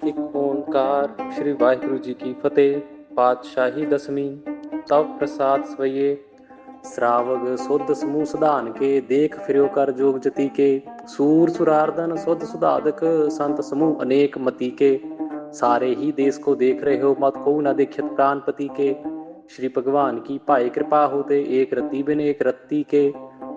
ਇੱਕ ਓੰਕਾਰ ਸ੍ਰੀ ਵਾਹਿਗੁਰੂ ਜੀ ਕੀ ਫਤਿਹ ਪਾਤਸ਼ਾਹੀ ਦਸਵੀਂ ਤਵ ਪ੍ਰਸਾਦ ਸਵਈਏ ਸਰਾਵਗ ਸੁਧ ਸਮੂਹ ਸਧਾਨ ਕੇ ਦੇਖ ਫਿਰਿਓ ਕਰ ਜੋਗ ਜਤੀ ਕੇ ਸੂਰ ਸੁਰਾਰਦਨ ਸੁਧ ਸੁਧਾਦਕ ਸੰਤ ਸਮੂਹ ਅਨੇਕ ਮਤੀ ਕੇ सारे ही देश को देख रहे हो मत को न देखित प्राणपति के श्री भगवान की भाई कृपा होते एक रति बिन एक रत्ती के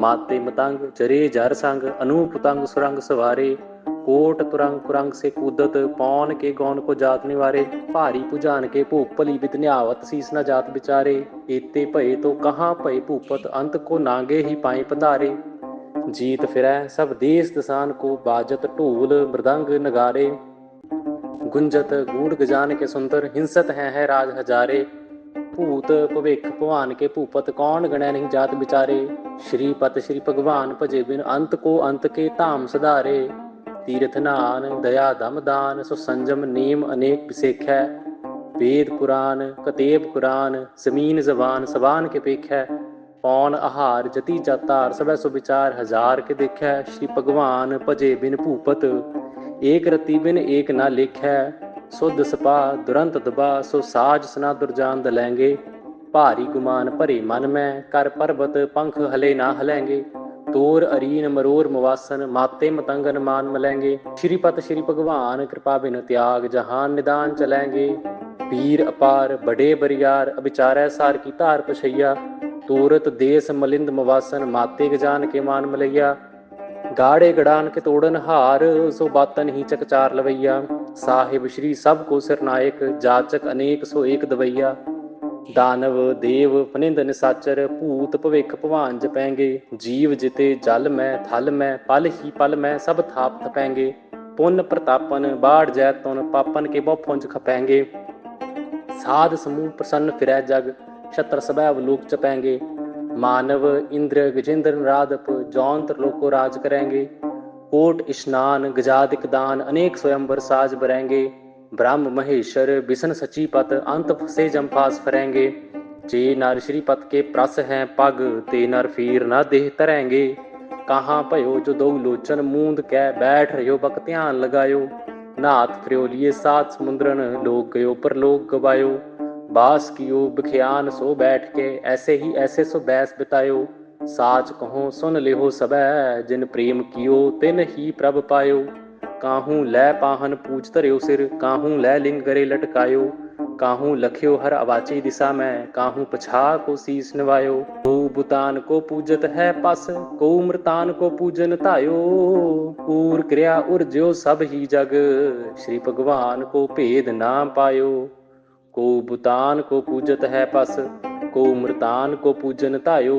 माते मतंग जरे जर संग अनूप तंग सुरंग सवारे कोट तुरंग कुरंग से कूदत पौन के गौन को जात निवारे भारी पुजान के भूप भली बित न्यावत शीस न जात बिचारे एते भय तो कहाँ भय भूपत अंत को नांगे ही पाए पधारे जीत फिरै सब देश दसान को बाजत ढोल मृदंग नगारे ਗੁੰਜਤ ਗੂੜ ਗਜਾਨ ਕੇ ਸੁੰਦਰ ਹਿੰਸਤ ਹੈ ਹੈ ਰਾਜ ਹਜ਼ਾਰੇ ਭੂਤ ਭਵਿਖ ਭਵਾਨ ਕੇ ਭੂਪਤ ਕੌਣ ਗਣੈ ਨਹੀਂ ਜਾਤ ਵਿਚਾਰੇ ਸ਼੍ਰੀ ਪਤ ਸ਼੍ਰੀ ਭਗਵਾਨ ਭਜੇ ਬਿਨ ਅੰਤ ਕੋ ਅੰਤ ਕੇ ਧਾਮ ਸਧਾਰੇ ਤੀਰਥ ਨਾਨ, ਦਇਆ ਦਮਦਾਨ ਸੋ ਸੰਜਮ ਨੀਮ ਅਨੇਕ ਵਿਸੇਖੈ। ਵੇਦ ਪੁਰਾਨ, ਕਤੇਬ ਕੁਰਾਨ, ਜ਼ਮੀਨ ਜ਼ਬਾਨ, ਸਬਾਨ ਕੇ ਪੇਖੈ। ਪੌਣ ਆਹਾਰ, ਜਤੀ ਜਾਤਾਰ, ਸਭੈ ਸੋ ਵਿਚਾਰ, ਹਜ਼ਾਰ ਕੇ ਦੇਖੈ। ਸ਼੍ਰੀ ਭਗਵਾਨ ਭਜੇ ਬਿਨ ਭੂਪਤ, ਏਕ ਰਤੀ ਬਿਨ ਏਕ ਨਾ ਲੇਖੈ। ਸੁਧ ਸਪਾ, ਦੁਰੰਤ ਦਬਾ, ਸੋ ਸਾਜ ਸਨਾ ਦੁਰਜਾਨ ਦਲੈਂਗੇ। ਭਾਰੀ ਗੁਮਾਨ ਭਰੇ ਮਨ ਮੈਂ, ਕਰ ਪਰਬਤ, ਪੰਖ ਹਲੇ ਨਾ ਹਲੈਂਗੇ। ਤੋਰ ਅਰੀਨ ਮਰੋਰ ਮਵਾਸਨ, ਮਾਤੇ ਮਤੰਗਨ ਮਾਨ ਮਲੈਂਗੇ। ਸ਼੍ਰੀ ਪਤ ਸ਼੍ਰੀ ਭਗਵਾਨ, ਕਿਰਪਾ ਬਿਨ ਤਿਆਗ, ਜਹਾਨ ਨਿਦਾਨ ਚਲੈਂਗੇ। ਵੀਰ ਅਪਾਰ, ਬੜੇ ਬਰਿਆਰ ਅਬਿਚਾਰੈ ਸਾਰ ਕੀ ਧਾਰ ਪਛਈਆ। ਤੋਰਤ ਦੇਸ ਮਲਿੰਦ ਮਵਾਸਨ, ਮਾਤੇ ਗਜਾਨ ਕੇ ਮਾਨ ਮਲਈਆ। ਗਾੜੇ ਗੜਾਨ ਕੇ ਤੋੜਨ ਹਾਰ, ਸੋ ਬਾਤਨ ਹੀ ਚਕਚਾਰ ਲਵਈਆ। ਸਾਹਿਬ ਸ਼੍ਰੀ ਸਭ ਕੋ ਸਿਰਨਾਇਕ ਜਾਚਕ ਅਨੇਕ ਸੋ ਏਕ ਦਵਈਆ। ਦਾਨਵ ਦੇਵ ਫਨਿੰਦ ਨਿਸਾਚਰ ਭੂਤ ਭਵਿਖ ਭਵਾਨ ਜਪੈਂਗੇ ਜੀਵ ਜਿਤੇ ਜਲ ਮੈਂ ਥਲ ਮੈਂ ਪਲ ਹੀ ਪਲ ਮੈਂ ਸਭ ਥਾਪ ਥਪੈਂਗੇ ਪੁੰਨ ਪ੍ਰਤਾਪਨ ਬਾੜ ਜੈਤਨ ਪਾਪਨ ਕੇ ਬਹੁ ਫੁੰਜ ਖਪੈਂਗੇ ਸਾਧ ਸਮੂਹ ਪ੍ਰਸੰਨ ਫਿਰੈ ਜਗ ਛਤਰ ਸਭੈ ਅਵਲੋਕ ਚਪੈਂਗੇ मानव इंद्र गजेंद्र राधप जौन त्रिलोको राज करेंगे कोट स्नान गजादिक दान अनेक स्वयंवर साज बरेंगे ब्रह्म महेश्वर बिसन सचीपत अंत फसे जमफास फरेंगे। जे नर श्रीपत के प्रस हैं पग, ते नर फीर न देह तरेंगे। कहाँ भयो जो दो लोचन मूंद कै बैठ रहो बक ध्यान लगायो। नाथ फ्रियोलिए सात समुद्रन लोग गयो पर लोग गवायो। बास कियो बखियान, सो बैठ के ऐसे ही ऐसे सो बैस बितायो। साच कहो, सुन लेहो सबै, जिन प्रेम कियो, तिन ही प्रभ पायो। काहू लै पाहन पूज धरियो सिर, काहू लै लिंग गरे लटकायो, काहू लखियो हर अवाची दिशा में, काहू पछा को शीस निवायो। को बुतान को पूजत है पस, को मृतान को पूजन तायो पूर क्रिया उर्ज्यो सब ही जग, श्री भगवान को भेद ना पायो। को बुतान को पूजत है पस, को मृतान को पूजन तायो